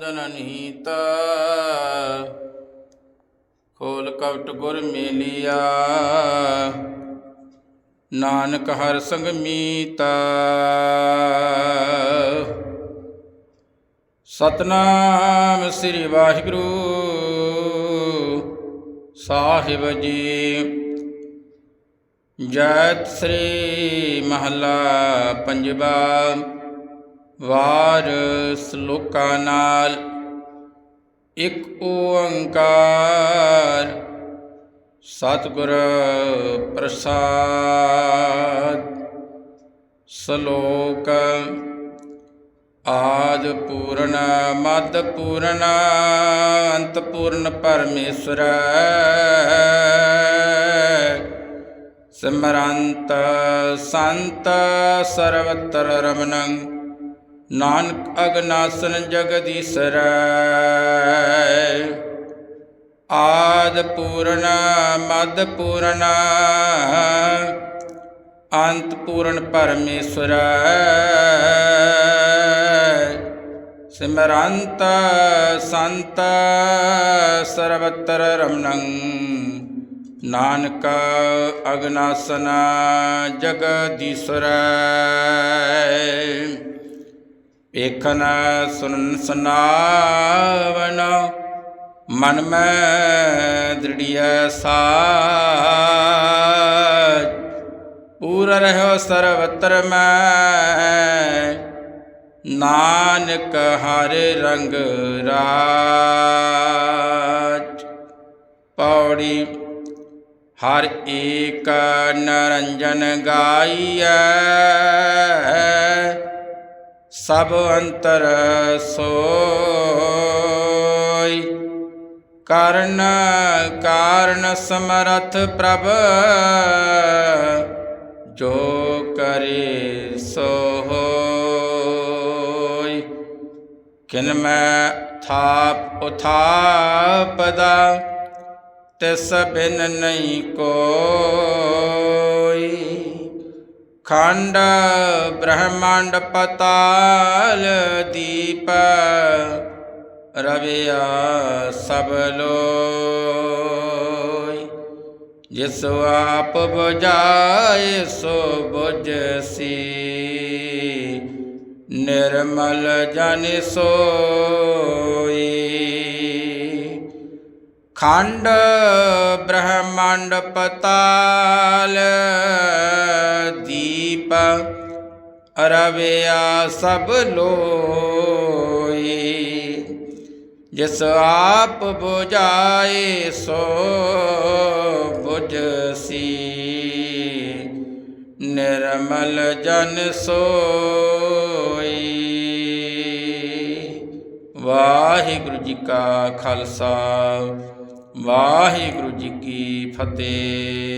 ਦਨਨੀਤ ਖੋਲ ਕਵਟ ਗੁਰ ਮੇਲਿਆ। ਨਾਨਕ ਹਰ ਸੰਗ ਮੀਤ। ਸਤਨਾਮ ਸ੍ਰੀ ਵਾਹਿਗੁਰੂ ਸਾਹਿਬ ਜੀ। ਜੈਤ ਸ੍ਰੀ ਮਹੱਲਾ ਪੰਜਵਾ। ਵਾਰ ਸ਼ਲੋਕਾਂ ਨਾਲ ਇੱਕ ਓੰਕਾਰ ਸਤਿਗੁਰ ਪ੍ਰਸਾਦ ਸ਼ਲੋਕ ਆਦ ਪੂਰਨ, ਮਦ ਪੂਰਨ, ਅੰਤ ਪੂਰਨ ਪਰਮੇਸ਼ਰ। ਸਿਮਰੰਤ ਸੰਤ ਸਰਵਤਰ ਰਮਨੰ ਨਾਨਕ ਅਗਨਾਸਨ ਜਗਦੀਸਰੈ ਆਦ ਪੂਰਨ, ਮਦ ਪੂਰਨ, ਅੰਤ ਪੂਰਨ ਪਰਮੇਸ਼ਰ ਸਿਮਰੰਤ, ਸੰਤ, ਸਰਵਤਰ ਰਮਨੰ ਨਾਨਕ ਅਗਨਾਸਨ ਜਗਦੀਸ਼ਰ ਵੇਖਨ ਸੁਨਨ ਸੁਨਾਵਨ ਮਨ ਮੈਂ ਦ੍ਰਿੜੀਐ ਸਾਜ। ਪੂਰ ਰਹਿਓ ਸਰਵਤਰ ਮੈਂ, ਨਾਨਕ ਹਰ ਰੰਗ ਰਾਜ। ਪੌੜੀ, ਹਰ ਏਕ ਨਰੰਜਨ ਗਾਈਐ। ਸਭ ਅੰਤਰ ਸੋਈ। ਕਰਨ ਕਾਰਨ ਸਮਰਥ ਪ੍ਰਭ, ਜੋ ਕਰੇ ਸੋ ਹੋਈ। ਕਿਨ ਮੈਂ ਥਾਪ ਉਥਾਪਦਾ, ਤਿਸ ਬਿਨ ਨਹੀਂ ਕੋਈ। ਖੰਡ ਬ੍ਰਹਮੰਡ ਪਤਾਲ ਦੀਪ ਰਵਿਆ ਸਭ ਲੋਈ। ਜਿਸ ਆਪ ਬੁਝਾਏ, ਸੋ ਬੁਝਸੀ ਨਿਰਮਲ ਜਨ ਸੋਈ। ਖੰਡ ਬ੍ਰਹਮੰਡ ਪਤਾਲ ਦੀਪ ਰਵਿਆ ਸਭ ਲੋਈ ਜਿਸ ਆਪ 부ਝਾਏ ਸੋ 부ਝਸੀ ਨਿਰਮਲ ਜਨ ਸੋਈ ਵਾਹਿਗੁਰੂ ਜੀ ਕਾ ਖਾਲਸਾ ਵਾਹਿਗੁਰੂ ਜੀ ਕੀ ਫਤਿਹ।